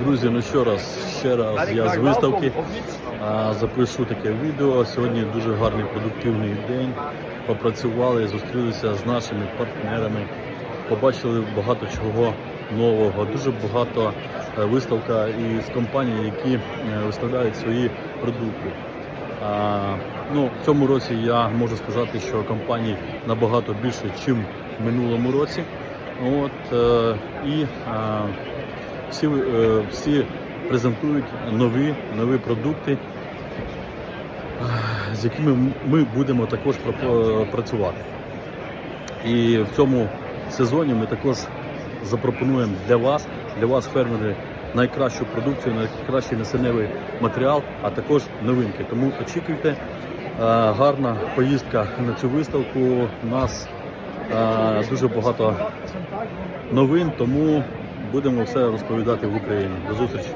Друзі, ну що раз, ще раз я з виставки запишу таке відео. Сьогодні дуже гарний продуктивний день. Попрацювали, зустрілися з нашими партнерами, побачили багато чого нового. Дуже багато е, виставка і з компаній, які е, виставляють свої продукти. Ну, в цьому році я можу сказати, що компаній набагато більше, ніж в минулому році. От, е, і всі, е, всі презентують нові, нові продукти, е, з якими ми будемо також працювати. І в цьому сезоні ми також запропонуємо для вас, для вас, фермери, найкращу продукцію, найкращий насінневий матеріал, а також новинки. Тому очікуйте. Е, Гарна поїздка на цю виставку. У нас е, дуже багато новин, тому будемо все розповідати в Україні. До зустрічі!